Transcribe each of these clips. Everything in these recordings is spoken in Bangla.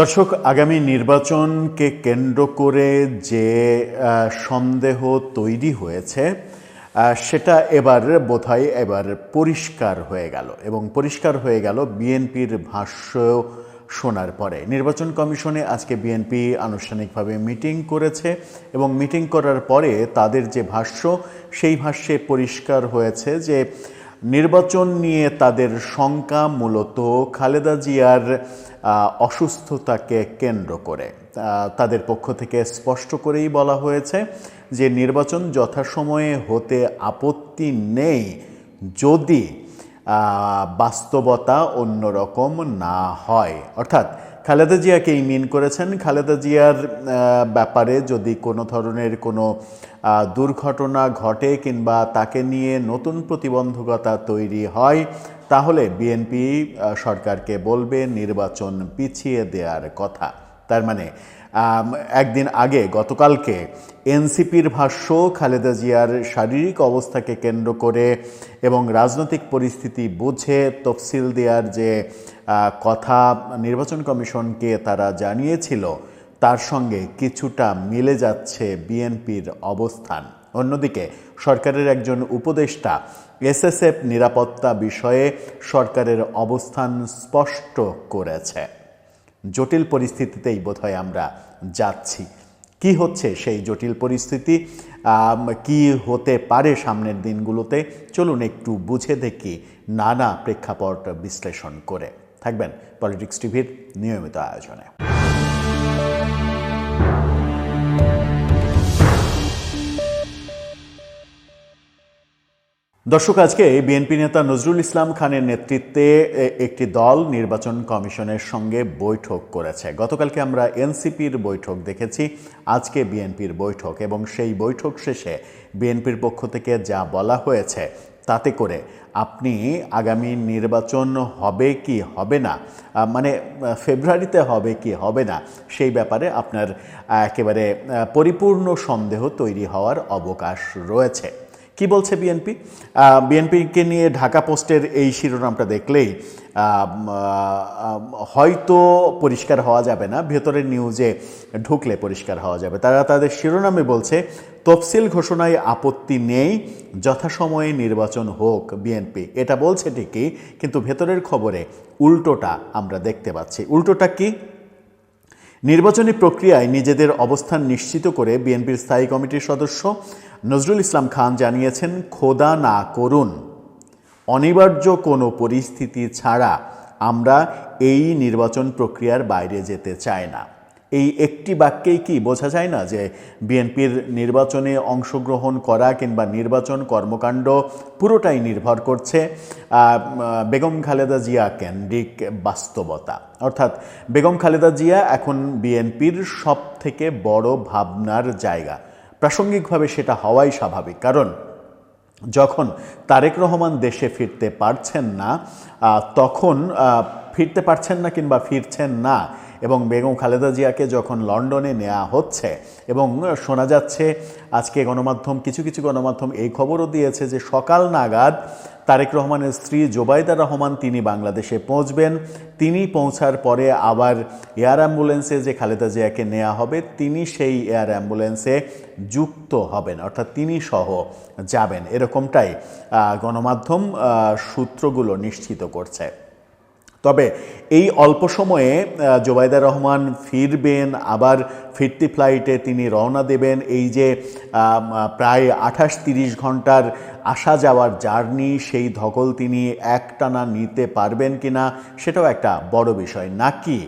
দর্শক, আগামী নির্বাচনকে কেন্দ্র করে যে সন্দেহ তৈরি হয়েছে সেটা এবার বোধহয় এবার পরিষ্কার হয়ে গেল এবং পরিষ্কার হয়ে গেল বিএনপির ভাষ্য শোনার পরে। নির্বাচন কমিশনে আজকে বিএনপি আনুষ্ঠানিকভাবে মিটিং করেছে এবং মিটিং করার পরে তাদের যে ভাষ্য, সেই ভাষ্যে পরিষ্কার হয়েছে যে, নির্বাচন নিয়ে তাদের শঙ্কা মূলত খালেদা জিয়ার অসুস্থতাকে কেন্দ্র করে। তাদের পক্ষ থেকে স্পষ্ট করেই বলা হয়েছে যে নির্বাচন যথাসময়ে হতে আপত্তি নেই যদি বাস্তবতা অন্যরকম না হয়। অর্থাৎ খালেদা জিয়াকেই মিন করেছেন। খালেদা জিয়ার ব্যাপারে যদি কোনো ধরনের কোনো দুর্ঘটনা ঘটে কিংবা তাকে নিয়ে নতুন প্রতিবন্ধকতা তৈরি হয়, তাহলে বিএনপি সরকারকে বলবে নির্বাচন পিছিয়ে দেওয়ার কথা। তার মানে একদিন আগে গতকালকে এনসিপির ভাষ্য খালেদা জিয়ার শারীরিক অবস্থাকে কেন্দ্র করে এবং রাজনৈতিক পরিস্থিতি বুঝে তফসিল দেওয়ার যে কথা নির্বাচন কমিশনকে তারা জানিয়েছিল, তার সঙ্গে কিছুটা মিলে যাচ্ছে বিএনপির অবস্থান। অন্যদিকে, সরকারের একজন উপদেষ্টা এসএসএফ নিরাপত্তা বিষয়ে সরকারের অবস্থান স্পষ্ট করেছে। জটিল পরিস্থিতিতেই বোধহয় আমরা যাচ্ছি। কি হচ্ছে সেই জটিল পরিস্থিতি? কি হতে পারে সামনের দিনগুলোতে? চলুন একটু বুঝে দেখি নানা প্রেক্ষাপট বিশ্লেষণ করে। থাকবেন পলিটিক্স টিভির নিয়মিত আয়োজনে। দর্শক, আজকে বিএনপি নেতা নজরুল ইসলাম খানের নেতৃত্বে একটি দল নির্বাচন কমিশনের সঙ্গে বৈঠক করেছে। গতকালকে আমরা এনসিপির বৈঠক দেখেছি, আজকে বিএনপির বৈঠক এবং সেই বৈঠক শেষে বিএনপির পক্ষ থেকে যা বলা হয়েছে তাতে করে আপনি আগামী নির্বাচন হবে কি হবে না মানে ফেব্রুয়ারিতে হবে কি হবে না, সেই ব্যাপারে আপনার একেবারে পরিপূর্ণ সন্দেহ তৈরি হওয়ার অবকাশ রয়েছে। কি বলছে বিএনপি বিএনপিকে নিয়ে ঢাকা পোস্টের এই শিরোনামটা দেখলেই হয়তো পরিষ্কার হওয়া যাবে না, ভেতরের নিউজে ঢুকলে পরিষ্কার হওয়া যাবে। তারা তাদের শিরোনামে বলছে, তফসিল ঘোষণায় আপত্তি নেই, যথাসময়ে নির্বাচন হোক বিএনপি এটা বলছে ঠিকই, কিন্তু ভেতরের খবরে উল্টোটা আমরা দেখতে পাচ্ছি। উল্টোটা কি? নির্বাচনী প্রক্রিয়ায় নিজেদের অবস্থান নিশ্চিত করে বিএনপির স্থায়ী কমিটির সদস্য নজরুল ইসলাম খান জানিয়েছেন, খোদা না করুন। অনিবার্য কোনো পরিস্থিতি ছাড়া আমরা এই নির্বাচন প্রক্রিয়ার বাইরে যেতে চাই না। এই একটি বাক্যেই কি বোঝা যায় না যে বিএনপির নির্বাচনে অংশগ্রহণ করা কিংবা নির্বাচন কর্মকাণ্ড পুরোটাই নির্ভর করছে বেগম খালেদা জিয়া কেন্দ্রিক বাস্তবতা। অর্থাৎ বেগম খালেদা জিয়া এখন বিএনপির সব থেকে বড় ভাবনার জায়গা। প্রাসঙ্গিকভাবে সেটা হওয়াই স্বাভাবিক, কারণ যখন তারেক রহমান দেশে ফিরতে পারছেন না তখন ফিরতে পারছেন না কিংবা ফিরছেন না এবং বেগম খালেদা জিয়াকে যখন লন্ডনে নেওয়া হচ্ছে এবং শোনা যাচ্ছে, আজকে গণমাধ্যম, কিছু কিছু গণমাধ্যম এই খবরও দিয়েছে যে সকাল নাগাদ তারেক রহমানের স্ত্রী জোবাইদা রহমান তিনি বাংলাদেশে পৌঁছবেন। তিনি পৌঁছার পরে আবার এয়ার অ্যাম্বুলেন্সে যে খালেদা জিয়াকে নেওয়া হবে, তিনি সেই এয়ার অ্যাম্বুলেন্সে যুক্ত হবেন, অর্থাৎ তিনি সহ যাবেন। এরকমটাই গণমাধ্যম সূত্রগুলো নিশ্চিত করছে। তবে এই অল্প সময়ে জোবায়দা রহমান ফিরবেন, আবার ফিরতি ফ্লাইটে তিনি রওনা দেবেন। এই যে প্রায় আঠাশ তিরিশ ঘণ্টার আসা যাওয়ার জার্নি, সেই ধকল তিনি একটানা নিতে পারবেন কিনা, সেটাও একটা বড় বিষয়। নাকি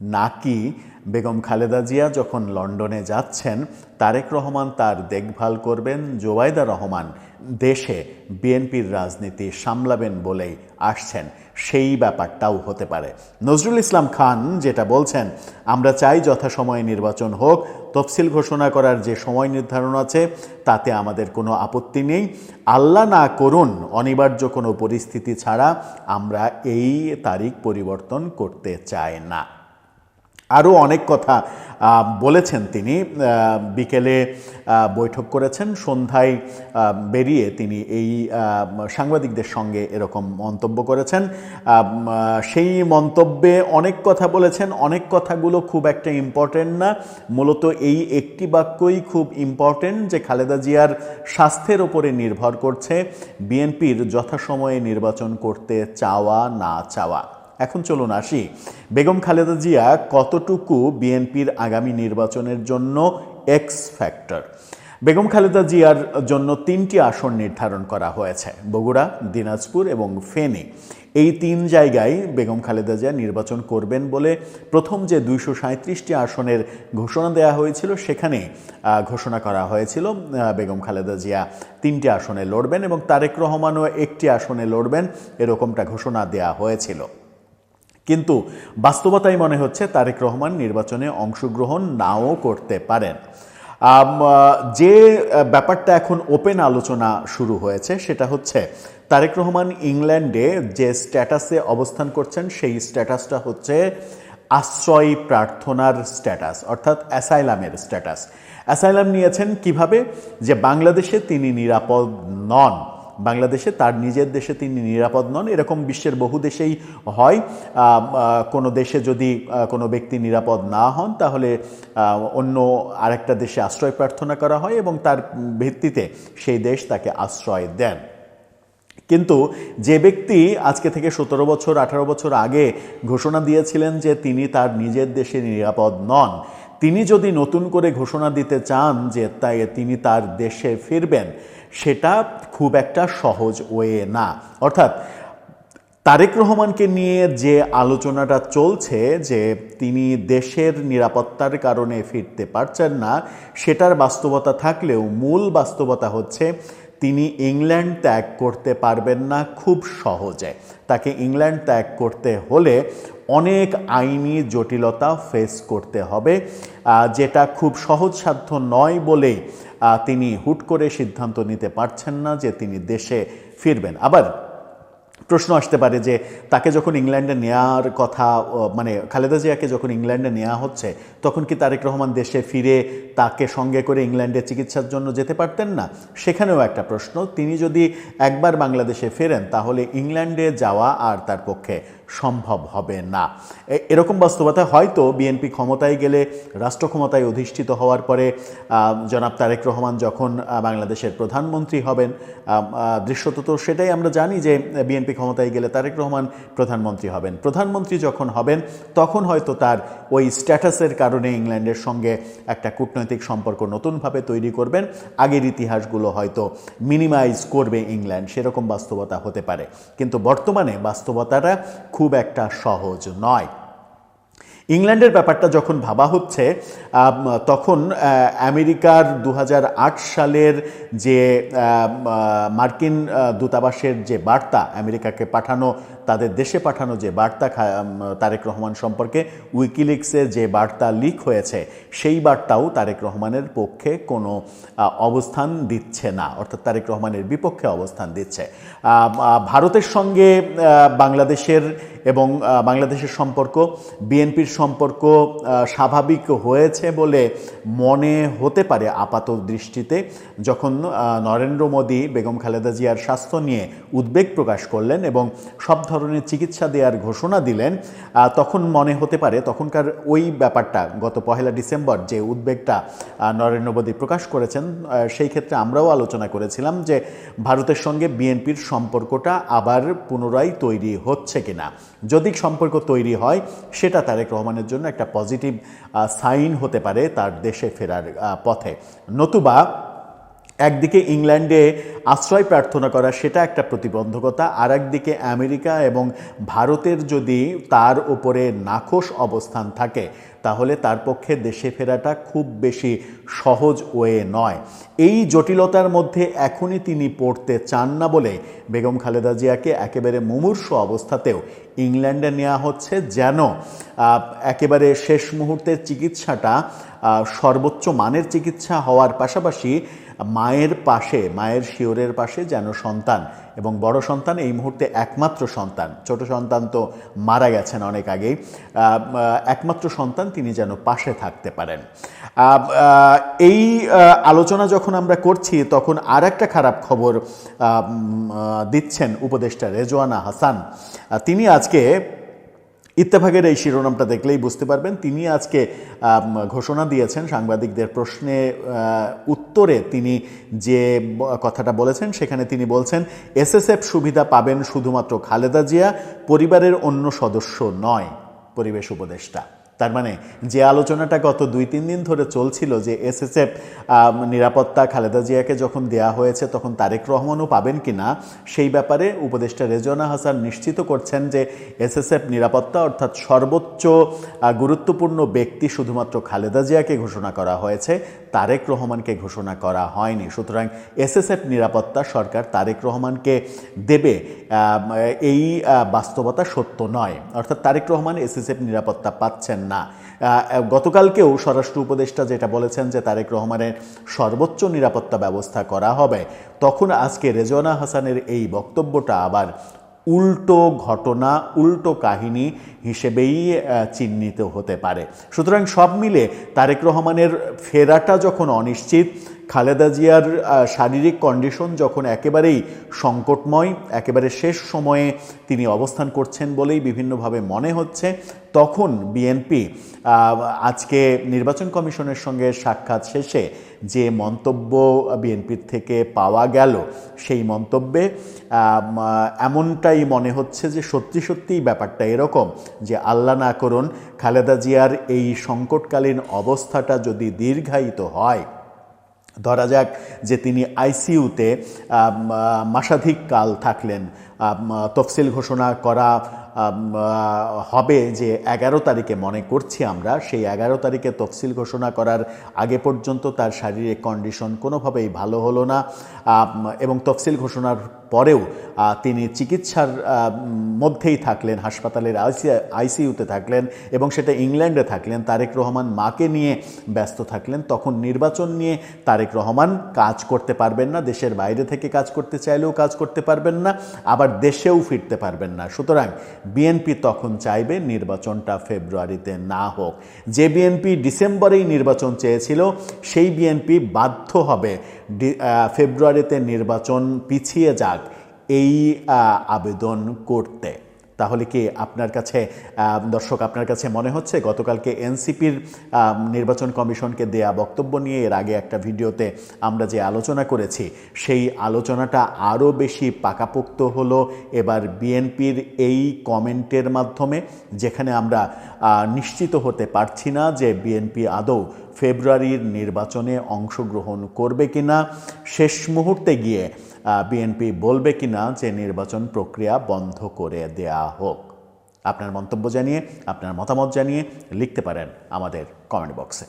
নাকি বেগম খালেদা জিয়া যখন লন্ডনে যাচ্ছেন, তারেক রহমান তার দেখভাল করবেন, জোবাইদা রহমান দেশে বিএনপির রাজনীতি সামলাবেন বলেই আসছেন। সেই ব্যাপারটাও হতে পারে। নজরুল ইসলাম খান যেটা বলছেন, আমরা চাই যথাসময়ে নির্বাচন হোক, তফসিল ঘোষণা করার যে সময় নির্ধারণ আছে, তাতে আমাদের কোনো আপত্তি নেই। আল্লাহ না করুন অনিবার্য কোনো পরিস্থিতি ছাড়া আমরা এই তারিখ পরিবর্তন করতে চাই না। আরও অনেক কথা বলেছেন তিনি। বিকেলে বৈঠক করেছেন, সন্ধ্যায় বেরিয়ে তিনি এই সাংবাদিকদের সঙ্গে এরকম মন্তব্য করেছেন। সেই মন্তব্যে অনেক কথা বলেছেন, অনেক কথাগুলো খুব একটা ইম্পর্টেন্ট না। মূলত এই একটি বাক্যই খুব ইম্পর্টেন্ট যে খালেদা জিয়ার স্বাস্থ্যের ওপরে নির্ভর করছে। বিএনপির যথাসময়ে নির্বাচন করতে চাওয়া, না চাওয়া। এখন চলুন আসি। বেগম খালেদা জিয়া কতটুকু বিএনপির আগামী নির্বাচনের জন্য এক্স ফ্যাক্টর বেগম খালেদা জিয়ার জন্য তিনটি আসন নির্ধারণ করা হয়েছে, বগুড়া, দিনাজপুর এবং ফেনী। এই তিন জায়গায় বেগম খালেদা জিয়া নির্বাচন করবেন বলে প্রথম যে দুইশো সাঁত্রিশটি আসনের ঘোষণা দেওয়া হয়েছিল, সেখানে ঘোষণা করা হয়েছিল বেগম খালেদা জিয়া তিনটি আসনে লড়বেন এবং তারেক রহমানও একটি আসনে লড়বেন, এরকমটা ঘোষণা দেওয়া হয়েছিল। কিন্তু বাস্তবতাই মনে হচ্ছে তারেক রহমান নির্বাচনে অংশগ্রহণ নাও করতে পারেন। যে ব্যাপারটা এখন ওপেন আলোচনা শুরু হয়েছে সেটা হচ্ছে তারেক রহমান ইংল্যান্ডে যে স্ট্যাটাসে অবস্থান করছেন সেই স্ট্যাটাসটা হচ্ছে আশ্রয় প্রার্থনার স্ট্যাটাস, অর্থাৎ অ্যাসাইলামের স্ট্যাটাস। অ্যাসাইলাম নিয়েছেন কীভাবে? যে বাংলাদেশে তিনি নিরাপদ নন। বাংলাদেশে, তার নিজের দেশে তিনি নিরাপদ নন। এরকম বিশ্বের বহু দেশেই হয়। কোনো দেশে যদি কোনো ব্যক্তি নিরাপদ না হন, তাহলে অন্য আরেকটা দেশে আশ্রয় প্রার্থনা করা হয় এবং তার ভিত্তিতে সেই দেশ তাকে আশ্রয় দেন। কিন্তু যে ব্যক্তি আজকে থেকে সতেরো বছর, আঠারো বছর আগে ঘোষণা দিয়েছিলেন যে তিনি তার নিজের দেশে নিরাপদ নন তিনি যদি নতুন করে ঘোষণা দিতে চান যে তাই তিনি তার দেশে ফিরবেন, সেটা খুব একটা সহজ ওয়ে না। অর্থাৎ, তারেক রহমানকে নিয়ে যে আলোচনাটা চলছে যে তিনি দেশের নিরাপত্তার কারণে ফিরতে পারছেন না, সেটার বাস্তবতা থাকলেও মূল বাস্তবতা হচ্ছে তিনি ইংল্যান্ড ত্যাগ করতে পারবেন না খুব সহজে। তাকে ইংল্যান্ড ত্যাগ করতে হলে অনেক আইনি জটিলতা ফেস করতে হবে যেটা খুব সহজসাধ্য নয় বলেই তিনি হুট করে সিদ্ধান্ত নিতে পারছেন না যে তিনি দেশে ফিরবেন। আবার প্রশ্ন আসতে পারে যে তাকে যখন ইংল্যান্ডে নেওয়ার কথা মানে খালেদা জিয়াকে যখন ইংল্যান্ডে নেওয়া হচ্ছে, তখন কি তারেক রহমান দেশে ফিরে তাকে সঙ্গে করে ইংল্যান্ডে চিকিৎসার জন্য যেতে পারতেন না? সেখানেও একটা প্রশ্ন। তিনি যদি একবার বাংলাদেশে ফেরেন, তাহলে ইংল্যান্ডে যাওয়া আর তার পক্ষে সম্ভব হবে না। এরকম বাস্তবতা হয়তো বিএনপি ক্ষমতায় গেলে, রাষ্ট্র ক্ষমতায় অধিষ্ঠিত হওয়ার পরে জনাব তারেক রহমান যখন বাংলাদেশের প্রধানমন্ত্রী হবেন দৃশ্যত তো সেটাই আমরা জানি যে, বিএনপি ক্ষমতায় গেলে তারেক রহমান প্রধানমন্ত্রী হবেন। প্রধানমন্ত্রী যখন হবেন, তখন হয়তো তার ওই স্ট্যাটাসের কারণে ইংল্যান্ডের সঙ্গে একটা কূটনৈতিক সম্পর্ক নতুনভাবে তৈরি করবেন। আগের ইতিহাসগুলো হয়তো মিনিমাইজ করবে ইংল্যান্ড, সেরকম বাস্তবতা হতে পারে। কিন্তু বর্তমানে বাস্তবতাটা খুব একটা সহজ নয়। ইংল্যান্ডের ব্যাপারটা যখন ভাবা হচ্ছে তখন আমেরিকার দু হাজার আট সালের যে মার্কিন দূতাবাসের যে বার্তা, আমেরিকাকে পাঠানো, তাদের দেশে পাঠানো যে বার্তা তারেক রহমান সম্পর্কে উইকিলিক্সের যে বার্তা লিক হয়েছে, সেই বার্তাও তারেক রহমানের পক্ষে কোনো অবস্থান দিচ্ছে না। অর্থাৎ তারেক রহমানের বিপক্ষে অবস্থান দিচ্ছে। ভারতের সঙ্গে বাংলাদেশের এবং বাংলাদেশের সম্পর্ক, বিএনপির সম্পর্ক স্বাভাবিক হয়েছে বলে মনে হতে পারে আপাত দৃষ্টিতে, যখন নরেন্দ্র মোদী, বেগম খালেদা জিয়ার স্বাস্থ্য নিয়ে উদ্বেগ প্রকাশ করলেন এবং সব ধরনের চিকিৎসা দেওয়ার ঘোষণা দিলেন তখন মনে হতে পারে তখনকার ওই ব্যাপারটা, গত পহেলা ডিসেম্বর যে উদ্বেগটা নরেন্দ্র মোদী প্রকাশ করেছেন সেই ক্ষেত্রে আমরাও আলোচনা করেছিলাম যে ভারতের সঙ্গে বিএনপির সম্পর্কটা আবার পুনরায় তৈরি হচ্ছে কিনা। যদি সম্পর্ক তৈরি হয়, সেটা তারেক রহমানের জন্য একটা পজিটিভ সাইন হতে পারে তার দেশে ফেরার পথে। নতুবা একদিকে ইংল্যান্ডে আশ্রয় প্রার্থনা করা, সেটা একটা প্রতিবন্ধকতা। আর একদিকে আমেরিকা এবং ভারতের যদি তার উপরে নাখোশ অবস্থান থাকে তাহলে তার পক্ষে দেশে ফেরাটা খুব বেশি সহজ ওয়ে নয়। এই জটিলতার মধ্যে এখনই তিনি পড়তে চান না বলে বেগম খালেদা জিয়াকে একেবারে মুমূর্ষ অবস্থাতেও ইংল্যান্ডে নেওয়া হচ্ছে যেন একেবারে শেষ মুহূর্তের চিকিৎসাটা সর্বোচ্চ মানের চিকিৎসা হওয়ার পাশাপাশি মায়ের পাশে, মায়ের শিওরের পাশে যেন সন্তান এবং বড় সন্তান এই মুহূর্তে একমাত্র সন্তান। ছোট সন্তান তো মারা গেছেন অনেক আগেই। একমাত্র সন্তান তিনি যেন পাশে থাকতে পারেন। এই আলোচনা যখন আমরা করছি তখন আর একটা খারাপ খবর দিচ্ছেন উপদেষ্টা রেজওয়ানা হাসান। তিনি আজকে ইত্তেফাকের এই শিরোনামটা দেখলেই বুঝতে পারবেন। তিনি আজকে ঘোষণা দিয়েছেন সাংবাদিকদের প্রশ্নে উত্তরে তিনি যে কথাটা বলেছেন, সেখানে তিনি বলছেন, এসএসএফ সুবিধা পাবেন শুধুমাত্র খালেদা জিয়া, পরিবারের অন্য সদস্য নয়, পরিবেশ উপদেষ্টা। তার মানে যে আলোচনাটা গত দুই, তিন দিন ধরে চলছিল যে এসএসএফ নিরাপত্তা খালেদা জিয়াকে যখন দেয়া হয়েছে তখন তারেক রহমানও পাবেন কি না সেই ব্যাপারে উপদেষ্টা রেজনা হাসান নিশ্চিত করছেন যে এসএসএফ নিরাপত্তা অর্থাৎ সর্বোচ্চ গুরুত্বপূর্ণ ব্যক্তি শুধুমাত্র খালেদা জিয়াকে ঘোষণা করা হয়েছে। তারেক রহমানকে ঘোষণা করা হয়নি। সুতরাং এসএসএফ নিরাপত্তা সরকার তারেক রহমানকে দেবে। এই বাস্তবতা সত্য নয়। অর্থাৎ তারেক রহমান এসএসএফ নিরাপত্তা পাচ্ছেন না। গতকালকেও স্বরাষ্ট্র উপদেষ্টা যেটা বলেছেন যে তারেক রহমানের সর্বোচ্চ নিরাপত্তা ব্যবস্থা করা হবে, তখন আজকে রেজওয়ানা হাসানের এই বক্তব্যটা আবার উল্টো ঘটনা, উল্টো কাহিনী হিসেবেই চিহ্নিত হতে পারে। সুতরাং সব মিলে তারেক রহমানের ফেরাটা যখন অনিশ্চিত খালেদা জিয়ার শারীরিক কন্ডিশন যখন একেবারেই সংকটময়, একেবারে শেষ সময়ে তিনি অবস্থান করছেন বলেই বিভিন্নভাবে মনে হচ্ছে, তখন বিএনপি আজকে নির্বাচন কমিশনের সঙ্গে সাক্ষাৎ শেষে যে মন্তব্য বিএনপির থেকে পাওয়া গেল, সেই মন্তব্যে এমনটাই মনে হচ্ছে যে সত্যি সত্যিই ব্যাপারটা এরকম যে আল্লাহ না করুন, খালেদা জিয়ার এই সংকটকালীন অবস্থাটা যদি দীর্ঘায়িত হয় ধরা যাক যে তিনি আইসিইউতে মাসাধিক কাল থাকলেন। তফসিল ঘোষণা করা হবে যে এগারো তারিখে, মনে করছি আমরা, সেই এগারো তারিখে তফসিল ঘোষণা করার আগে পর্যন্ত তার শারীরিক কন্ডিশন কোনোভাবেই ভালো হলো না। এবং তফসিল ঘোষণার পরেও তিনি চিকিৎসার মধ্যেই থাকলেন, হাসপাতালের আইসি, আইসিইউতে থাকলেন এবং সেটা ইংল্যান্ডে থাকলেন। তারেক রহমান মাকে নিয়ে ব্যস্ত থাকলেন। তখন নির্বাচন নিয়ে তারেক রহমান কাজ করতে পারবেন না, দেশের বাইরে থেকে কাজ করতে চাইলেও কাজ করতে পারবেন না, আবার দেশেও ফিরতে পারবেন না। সুতরাং বিএনপি তখন চাইবে নির্বাচনটা ফেব্রুয়ারিতে না হোক। যে বিএনপি ডিসেম্বরেই নির্বাচন চেয়েছিল, সেই বিএনপি বাধ্য হবে ফেব্রুয়ারিতে নির্বাচন পিছিয়ে যাক এই আবেদন করতে। তাহলে কি আপনার কাছে দর্শক আপনার কাছে মনে হচ্ছে? গতকালকে এনসিপির নির্বাচন কমিশনকে দেয়া বক্তব্য নিয়ে এর আগে একটা ভিডিওতে আমরা যে আলোচনা করেছি, সেই আলোচনাটা আরও বেশি পাকাপোক্ত হলো। এবার বিএনপির এই কমেন্টের মাধ্যমে, যেখানে আমরা নিশ্চিত হতে পারছি না যে বিএনপি আদৌ ফেব্রুয়ারির নির্বাচনে অংশগ্রহণ করবে কিনা। শেষ মুহূর্তে গিয়ে বিএনপি বলবে কিনা যে নির্বাচন প্রক্রিয়া বন্ধ করে দেয়া হোক। আপনার মন্তব্য জানিয়ে, আপনার মতামত জানিয়ে লিখতে পারেন আমাদের কমেন্ট বক্সে